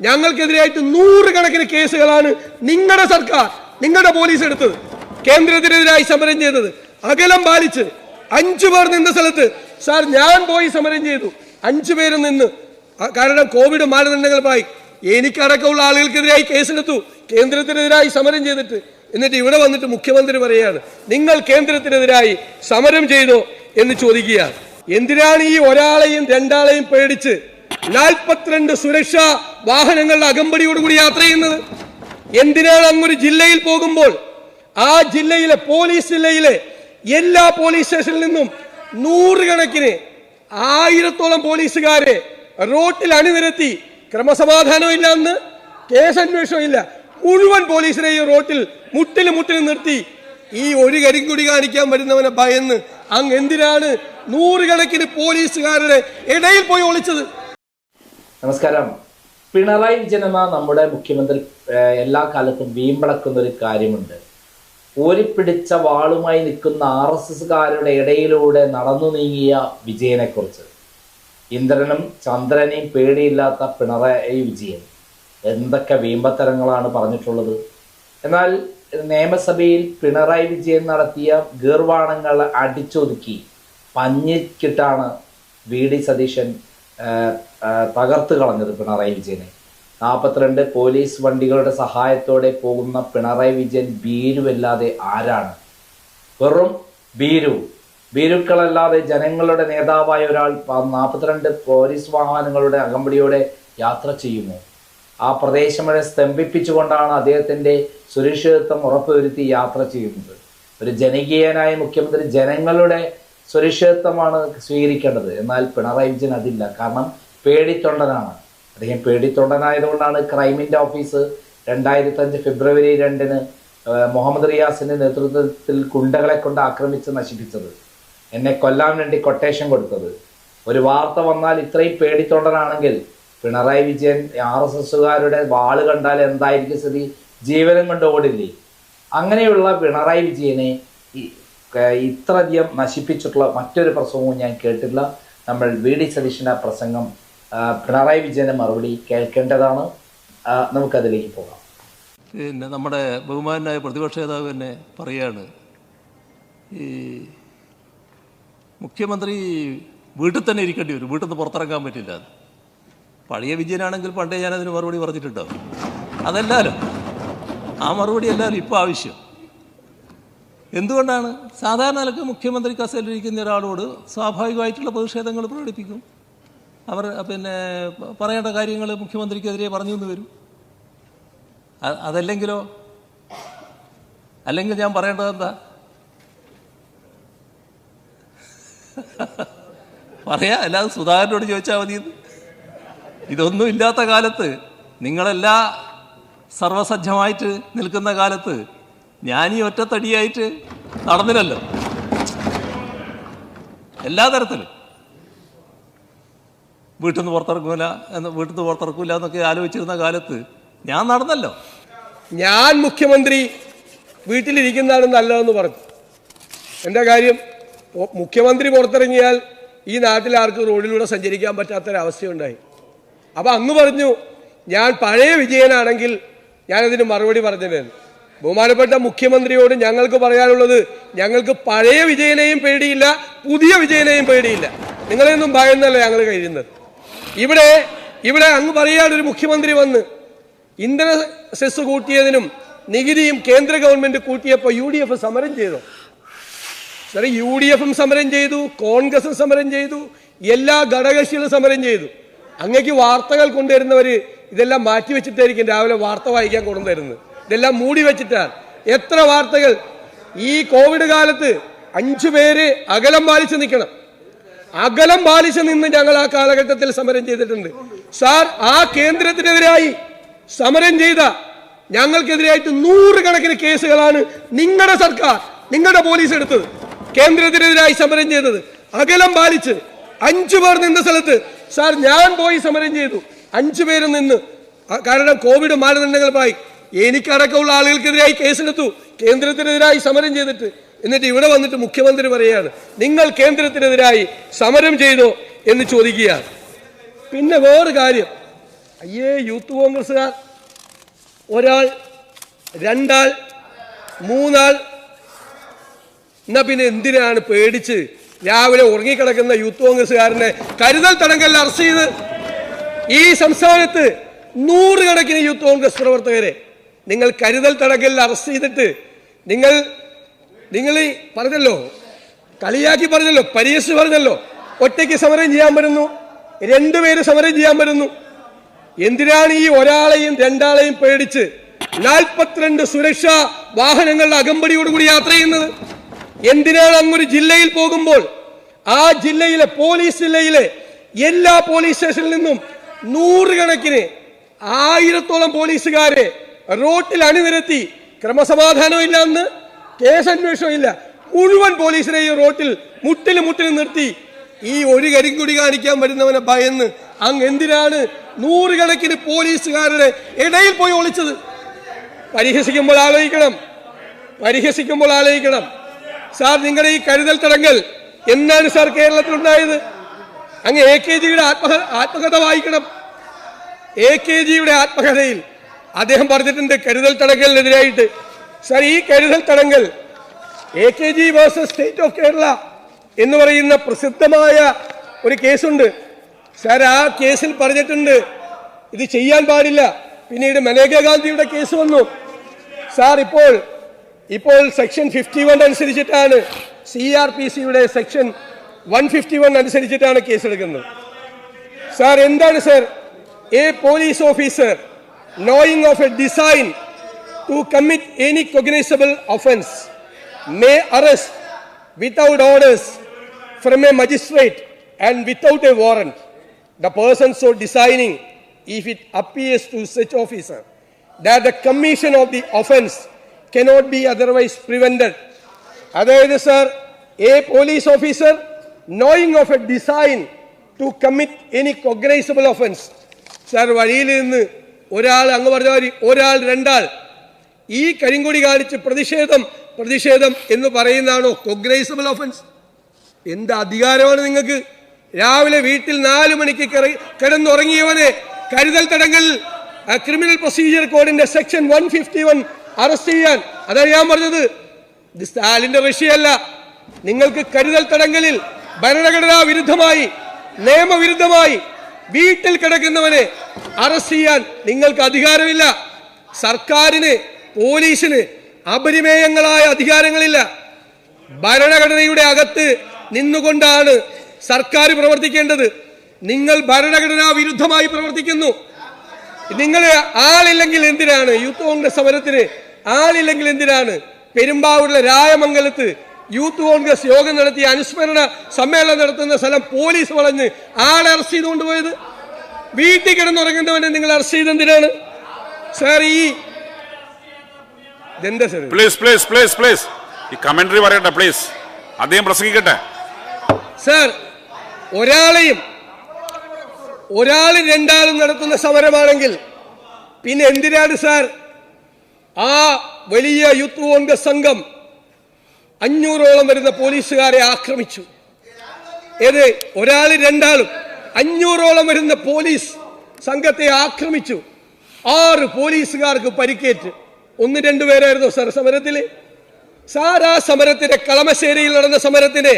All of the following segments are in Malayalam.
ഞങ്ങൾക്കെതിരായിട്ട് നൂറുകണക്കിന് കേസുകളാണ് നിങ്ങളുടെ സർക്കാർ നിങ്ങളുടെ പോലീസ് എടുത്തത്. കേന്ദ്രത്തിനെതിരായി സമരം ചെയ്തത്. അകലം പാലിച്ച് അഞ്ചു പേർ നിന്ന സ്ഥലത്ത് സാർ ഞാൻ പോയി സമരം ചെയ്തു. അഞ്ചു പേര് നിന്ന് കാരണം കോവിഡ് മാനദണ്ഡങ്ങൾ പായി എനിക്കടക്കമുള്ള ആളുകൾക്കെതിരായി കേസെടുത്തു. കേന്ദ്രത്തിനെതിരായി സമരം ചെയ്തിട്ട്. എന്നിട്ട് ഇവിടെ വന്നിട്ട് മുഖ്യമന്ത്രി പറയുകയാണ് നിങ്ങൾ കേന്ദ്രത്തിനെതിരായി സമരം ചെയ്തോ? എന്ന് ചോദിക്കുകയാണ്. എന്തിനാണ് ഈ ഒരാളെയും രണ്ടാളെയും പേടിച്ച് നാൽപ്പത്തിരണ്ട് സുരക്ഷാ വാഹനങ്ങളുടെ അകമ്പടിയോടുകൂടി യാത്ര ചെയ്യുന്നത്. എന്തിനാണ് അങ്ങൊരു ജില്ലയിൽ പോകുമ്പോൾ ആ ജില്ലയിലെ പോലീസ് ജില്ലയിലെ എല്ലാ പോലീസ് സ്റ്റേഷനിൽ നിന്നും നൂറുകണക്കിന് ആയിരത്തോളം പോലീസുകാരെ റോട്ടിൽ അണിനിരത്തി ക്രമസമാധാനം ഇല്ല എന്ന് കേസന്വേഷണം ഇല്ല. മുഴുവൻ പോലീസിനെയും റോട്ടിൽ മുട്ടിൽ മുട്ടിൽ നിർത്തി ഈ ഒരു കരിങ്കുടി കാണിക്കാൻ വരുന്നവനെ ഭയന്ന്. അങ്ങ് എന്തിനാണ് നൂറുകണക്കിന് പോലീസുകാരുടെ ഇടയിൽ പോയി ഒളിച്ചത്? നമസ്കാരം. പിണറായി വിജയൻ നമ്മുടെ മുഖ്യമന്ത്രി എല്ലാ കാലത്തും വീമ്പിളക്കുന്ന ഒരു കാര്യമുണ്ട്. ഓരിപ്പിടിച്ച വാളുമായി നിൽക്കുന്ന ആർ എസ് എസ്കാരുടെ ഇടയിലൂടെ നടന്നു നീങ്ങിയ വിജയനെക്കുറിച്ച്. ഇന്ദ്രനും ചന്ദ്രനെയും പേടിയില്ലാത്ത പിണറായി വിജയൻ. എന്തൊക്കെ വീമ്പത്തരങ്ങളാണ് പറഞ്ഞിട്ടുള്ളത്. എന്നാൽ നിയമസഭയിൽ പിണറായി വിജയൻ നടത്തിയ ഗീർവാണങ്ങൾ അടിച്ചൊതുക്കി പഞ്ഞിക്കിട്ടാണ് വി ഡി സതീശൻ തകർത്ത് കളഞ്ഞത് പിണറായി വിജയനെ. നാൽപ്പത്തിരണ്ട് പോലീസ് വണ്ടികളുടെ സഹായത്തോടെ പോകുന്ന പിണറായി വിജയൻ ഭീരുവല്ലാതെ ആരാണ്? വെറും ഭീരു. ഭീരുക്കളല്ലാതെ ജനങ്ങളുടെ നേതാവായ ഒരാൾ നാൽപ്പത്തിരണ്ട് പോലീസ് വാഹനങ്ങളുടെ അകമ്പടിയോടെ യാത്ര ചെയ്യുമോ ആ പ്രദേശങ്ങളെ സ്തംഭിപ്പിച്ചുകൊണ്ടാണ് അദ്ദേഹത്തിന്റെ സുരക്ഷിതത്വം ഉറപ്പുവരുത്തി യാത്ര ചെയ്യുന്നത്. ഒരു ജനകീയനായ മുഖ്യമന്ത്രി ജനങ്ങളുടെ സുരക്ഷിതത്വമാണ് സ്വീകരിക്കേണ്ടത്. എന്നാൽ പിണറായി വിജയൻ അതില്ല. കാരണം പേടിത്തൊണ്ടനാണ്. അദ്ദേഹം പേടിത്തൊണ്ടനായതുകൊണ്ടാണ് ക്രൈമിന്റെ ഓഫീസ് രണ്ടായിരത്തി അഞ്ച് ഫെബ്രുവരി രണ്ടിന് മുഹമ്മദ് റിയാസിന്റെ നേതൃത്വത്തിൽ ഗുണ്ടകളെ കൊണ്ട് ആക്രമിച്ച് നശിപ്പിച്ചത്. എന്നെ കൊല്ലാൻ വേണ്ടി കൊട്ടേഷൻ കൊടുത്തത്. ഒരു വാർത്ത വന്നാൽ ഇത്രയും പേടിത്തൊണ്ടനാണെങ്കിൽ പിണറായി വിജയൻ ആർ എസ് എസുകാരുടെ വാൾ കണ്ടാൽ എന്തായിരിക്കും സ്ഥിതി? ജീവനം കൊണ്ട് ഓടില്ലേ? അങ്ങനെയുള്ള പിണറായി വിജയനെ ഈ- ഇത്രയധികം നശിപ്പിച്ചിട്ടുള്ള മറ്റൊരു പ്രസംഗവും ഞാൻ കേട്ടില്ല. നമ്മൾ വി ഡി സതീഷിന്റെ പ്രസംഗം പിണറായി വിജയന്റെ മറുപടി കേൾക്കേണ്ടതാണ്. നമുക്കതിലേക്ക് പോകാം. പിന്നെ നമ്മുടെ ബഹുമാനായ പ്രതിപക്ഷ നേതാവ് തന്നെ പറയാണ് ഈ മുഖ്യമന്ത്രി വീട്ടിൽ തന്നെ ഇരിക്കേണ്ടി വരും. വീട്ടിൽ നിന്ന് പുറത്തിറങ്ങാൻ പറ്റില്ല. പഴയ വിജയനാണെങ്കിൽ പണ്ടേ ഞാനതിന് മറുപടി പറഞ്ഞിട്ടുണ്ടാവും. അതല്ലാലോ ആ മറുപടി അല്ലാലോ ഇപ്പോൾ ആവശ്യം. എന്തുകൊണ്ടാണ്? സാധാരണ നിലയ്ക്ക് മുഖ്യമന്ത്രി കസേലിരിക്കുന്ന ഒരാളോട് സ്വാഭാവികമായിട്ടുള്ള പ്രതിഷേധങ്ങൾ പ്രകടിപ്പിക്കും. അവർ പിന്നെ പറയേണ്ട കാര്യങ്ങൾ മുഖ്യമന്ത്രിക്കെതിരെ പറഞ്ഞു എന്ന് വരും. അതല്ലെങ്കിലോ? അല്ലെങ്കിൽ ഞാൻ പറയേണ്ടത് എന്താ? പറയാ അല്ലാതെ സുധാകരനോട് ചോദിച്ചാൽ മതി ഇത്. ഇതൊന്നും ഇല്ലാത്ത കാലത്ത് നിങ്ങളെല്ലാ സർവസജ്ജമായിട്ട് നിൽക്കുന്ന കാലത്ത് ഞാൻ ഈ ഒറ്റത്തടിയായിട്ട് നടന്നില്ലല്ലോ. എല്ലാ തരത്തിലും. വീട്ടിൽ നിന്ന് പുറത്തിറക്കൂല എന്ന് വീട്ടിൽ നിന്ന് പുറത്തിറക്കൂല എന്നൊക്കെ ആലോചിച്ചിരുന്ന കാലത്ത് ഞാൻ നടന്നല്ലോ. ഞാൻ മുഖ്യമന്ത്രി വീട്ടിലിരിക്കുന്നതാണ് നല്ലതെന്ന് പറഞ്ഞു. എന്റെ കാര്യം? മുഖ്യമന്ത്രി പുറത്തിറങ്ങിയാൽ ഈ നാട്ടിൽ ആർക്കും റോഡിലൂടെ സഞ്ചരിക്കാൻ പറ്റാത്തൊരവസ്ഥയുണ്ടായി. അപ്പോൾ അങ്ങ് പറഞ്ഞു ഞാൻ പഴയ വിജയനാണെങ്കിൽ ഞാനതിന് മറുപടി പറഞ്ഞിരുന്നു ബഹുമാനപ്പെട്ട മുഖ്യമന്ത്രിയോട് ഞങ്ങൾക്ക് പറയാനുള്ളത് ഞങ്ങൾക്ക് പഴയ വിജയനെയും പേടിയില്ല പുതിയ വിജയനെയും പേടിയില്ല. നിങ്ങളെയൊന്നും ഭയന്നല്ല ഞങ്ങൾ കഴിയുന്നത്. ഇവിടെ ഇവിടെ അങ്ങ് പറയാനൊരു മുഖ്യമന്ത്രി വന്ന് ഇന്ധന സെസ് കൂട്ടിയതിനും നികുതിയും കേന്ദ്ര ഗവൺമെന്റ് കൂട്ടിയപ്പോൾ യു ഡി എഫ് സമരം ചെയ്തു? സാറേ യു ഡി എഫും സമരം ചെയ്തു കോൺഗ്രസും സമരം ചെയ്തു എല്ലാ ഘടകകക്ഷികളും സമരം ചെയ്തു. അങ്ങേക്ക് വാർത്തകൾ കൊണ്ടുവരുന്നവര് ഇതെല്ലാം മാറ്റിവെച്ചിട്ടായിരിക്കും രാവിലെ വാർത്ത വായിക്കാൻ കൊണ്ടുവരുന്നത്. ഇതെല്ലാം മൂടി വെച്ചിട്ടാണ്. എത്ര വാർത്തകൾ. ഈ കോവിഡ് കാലത്ത് അഞ്ചു പേര് അകലം പാലിച്ച് നിൽക്കണം. അകലം പാലിച്ച് നിന്ന് ഞങ്ങൾ ആ കാലഘട്ടത്തിൽ സമരം ചെയ്തിട്ടുണ്ട്. സാർ ആ കേന്ദ്രത്തിനെതിരായി സമരം ചെയ്ത ഞങ്ങൾക്കെതിരായിട്ട് നൂറുകണക്കിന് കേസുകളാണ് നിങ്ങളുടെ സർക്കാർ നിങ്ങളുടെ പോലീസ് എടുത്തത്. കേന്ദ്രത്തിനെതിരായി സമരം ചെയ്തത്. അകലം പാലിച്ച് അഞ്ചു പേർ നിന്ന സ്ഥലത്ത് സാർ ഞാൻ പോയി സമരം ചെയ്തു. അഞ്ചു പേര് നിന്ന് കാരണം കോവിഡ് മാനദണ്ഡങ്ങൾ പായി. എനിക്കടക്കമുള്ള ആളുകൾക്കെതിരായി കേസെടുത്തു. കേന്ദ്രത്തിനെതിരായി സമരം ചെയ്തിട്ട്. എന്നിട്ട് ഇവിടെ വന്നിട്ട് മുഖ്യമന്ത്രി പറയുകയാണ് നിങ്ങൾ കേന്ദ്രത്തിനെതിരായി സമരം ചെയ്തോ? എന്ന് ചോദിക്കുകയാണ്. പിന്നെ വേറൊരു കാര്യം. അയ്യേ യൂത്ത് കോൺഗ്രസ്സുകാർ ഒരാൾ രണ്ടാൾ മൂന്നാൾ. എന്നാ പിന്നെ എന്തിനാണ് പേടിച്ച് രാവിലെ ഉറങ്ങിക്കിടക്കുന്ന യൂത്ത് കോൺഗ്രസ്സുകാരനെ കരുതൽ തടങ്കലിൽ അറസ്റ്റ് ചെയ്ത് ഈ സംസ്ഥാനത്ത് നൂറുകണക്കിന് യൂത്ത് കോൺഗ്രസ് പ്രവർത്തകരെ നിങ്ങൾ കരുതൽ തടങ്കലിൽ അറസ്റ്റ് ചെയ്തിട്ട് നിങ്ങൾ നിങ്ങൾ പറഞ്ഞല്ലോ കളിയാക്കി പറഞ്ഞല്ലോ പരിയസ് പറഞ്ഞല്ലോ ഒറ്റയ്ക്ക് സമരം ചെയ്യാൻ വരുന്നു രണ്ടുപേര് സമരം ചെയ്യാൻ വരുന്നു എന്തിനാണ് ഈ ഒരാളെയും രണ്ടാളെയും പേടിച്ച് നാൽപ്പത്തിരണ്ട് സുരക്ഷാ വാഹനങ്ങളുടെ അകമ്പടിയോടുകൂടി യാത്ര ചെയ്യുന്നത്? എന്തിനാണ് അങ്ങൊരു ജില്ലയിൽ പോകുമ്പോൾ ആ ജില്ലയിലെ പോലീസ് ജില്ലയിലെ എല്ലാ പോലീസ് സ്റ്റേഷനിൽ നിന്നും നൂറുകണക്കിന് ആയിരത്തോളം പോലീസുകാരെ റോട്ടിൽ അണിനിരത്തി. ക്രമസമാധാനവും ഇല്ല എന്ന് ഇല്ല. മുഴുവൻ പോലീസിനെയും റോട്ടിൽ മുട്ടിൽ മുട്ടിൽ നിർത്തി. ഈ ഒരു കരിങ്കുടി കാണിക്കാൻ വരുന്നവനെ ഭയന്ന്. അങ്ങ് എന്തിനാണ് നൂറുകണക്കിന് പോലീസുകാരുടെ ഇടയിൽ പോയി ഒളിച്ചത്? പരിഹസിക്കുമ്പോൾ ആലോചിക്കണം. പരിഹസിക്കുമ്പോൾ ആലോചിക്കണം. സാർ നിങ്ങളുടെ ഈ കരുതൽ തടങ്കൽ എന്നാണ് സാർ കേരളത്തിൽ ഉണ്ടായത്? അങ്ങ് എ കെ ജിയുടെ ആത്മഹ ആത്മകഥ വായിക്കണം. എ കെ ജിയുടെ ആത്മകഥയിൽ അദ്ദേഹം പറഞ്ഞിട്ടുണ്ട് കരുതൽ തടങ്കലിനെതിരായിട്ട്. സർ ഈ കരുതൽ തടങ്കൽ A K G versus state of Kerala എന്ന് പറയുന്ന പ്രസിദ്ധമായ ഒരു കേസുണ്ട്. സാർ ആ കേസിൽ പറഞ്ഞിട്ടുണ്ട് ഇത് ചെയ്യാൻ പാടില്ല. പിന്നീട് മനേക ഗാന്ധിയുടെ കേസ് വന്നു. സാർ ഇപ്പോൾ ഇപ്പോൾ സെക്ഷൻ ഫിഫ്റ്റി വൺ അനുസരിച്ചിട്ടാണ് സി ആർ പി സിയുടെ സെക്ഷൻ വൺ ഫിഫ്റ്റി വൺ അനുസരിച്ചിട്ടാണ് കേസെടുക്കുന്നത്. സാർ എന്താണ് sir? A police officer knowing of a design to commit any cognizable offence may arrest without orders from a magistrate and without a warrant the person so designing if it appears to such officer that the commission of the offense cannot be otherwise prevented അതായത് sir a police officer knowing of a design to commit any cognizable offence sir വഴിയിൽ നിന്ന് ഒരാൾ അങ്ങ് പറഞ്ഞ മാതിരി ഒരാൾ രണ്ടാൾ. ഈ കരിങ്കൊടി കാണിച്ച് പ്രതിഷേധം പ്രതിഷേധം എന്ന് പറയുന്നതാണോ കൊഗ്രൈസബിൾ ഒഫൻസ് എന്ത് അധികാരമാണ് നിങ്ങൾക്ക്? രാവിലെ വീട്ടിൽ നാലു മണിക്ക് കിടന്നുറങ്ങിയവനെ കരുതൽ തടങ്കൽ ക്രിമിനൽ പ്രൊസീജിയർ കോഡിന്റെ section one fifty one arrest ചെയ്യാൻ. അതാണ് ഞാൻ പറഞ്ഞത്. ഇത് സ്റ്റാലിന്റെ റഷ്യയല്ല നിങ്ങൾക്ക് കരുതൽ തടങ്കലിൽ ഭരണഘടനാ വിരുദ്ധമായി നിയമവിരുദ്ധമായി വീട്ടിൽ കിടക്കുന്നവനെ അറസ്റ്റ് ചെയ്യാൻ നിങ്ങൾക്ക് അധികാരമില്ല. സർക്കാരിന് പോലീസിന് അപരിമേയങ്ങളായ അധികാരങ്ങളില്ല. ഭരണഘടനയുടെ അകത്ത് നിന്നുകൊണ്ടാണ് സർക്കാർ പ്രവർത്തിക്കേണ്ടത്. നിങ്ങൾ ഭരണഘടനാ വിരുദ്ധമായി പ്രവർത്തിക്കുന്നു. നിങ്ങൾ ആളില്ലെങ്കിൽ എന്തിനാണ്? യൂത്ത് കോൺഗ്രസ് സമരത്തിന് ആളില്ലെങ്കിൽ എന്തിനാണ്? പെരുമ്പാവൂരിലെ രായമംഗലത്ത് യൂത്ത് കോൺഗ്രസ് യോഗം നടത്തി അനുസ്മരണ സമ്മേളനം നടത്തുന്ന സ്ഥലം പോലീസ് വളഞ്ഞ് ആളെ അറസ്റ്റ് ചെയ്ത് കൊണ്ടുപോയത് വീട്ടിൽ കിടന്നുറങ്ങുന്നവനെ നിങ്ങൾ അറസ്റ്റ് ചെയ്ത് എന്തിനാണ് സാർ ഈ ഇതെന്താ sir please please please please ഈ കമന്ററി പറയട്ടെ പ്ലീസ് അദ്ദേഹം പ്രസംഗിക്കട്ടെ. സാർ ഒരാളെയും ഒരാൾ രണ്ടാളും നടത്തുന്ന സമരമാണെങ്കിൽ പിന്നെ എന്തിനാണ് സാർ ആ വലിയ യൂത്ത് കോൺഗ്രസ് സംഘം അഞ്ഞൂറോളം വരുന്ന പോലീസുകാരെ ആക്രമിച്ചു. ഏത്? ഒരാൾ രണ്ടാളും. അഞ്ഞൂറോളം വരുന്ന പോലീസ് സംഘത്തെ ആക്രമിച്ചു. ആറ് പോലീസുകാർക്ക് പരിക്കേറ്റ്. ഒന്ന് രണ്ടു പേരായിരുന്നു സർ സമരത്തിൽ സാറാ സമരത്തിന്റെ കളമശ്ശേരിയിൽ നടന്ന സമരത്തിന്റെ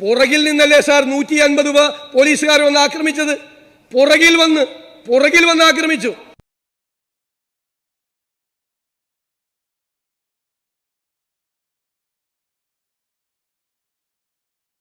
പുറകിൽ നിന്നല്ലേ സാർ നൂറ്റി അൻപത് പോലീസുകാർ വന്ന് ആക്രമിച്ചത്? പുറകിൽ വന്ന് പുറകിൽ വന്ന് ആക്രമിച്ചു.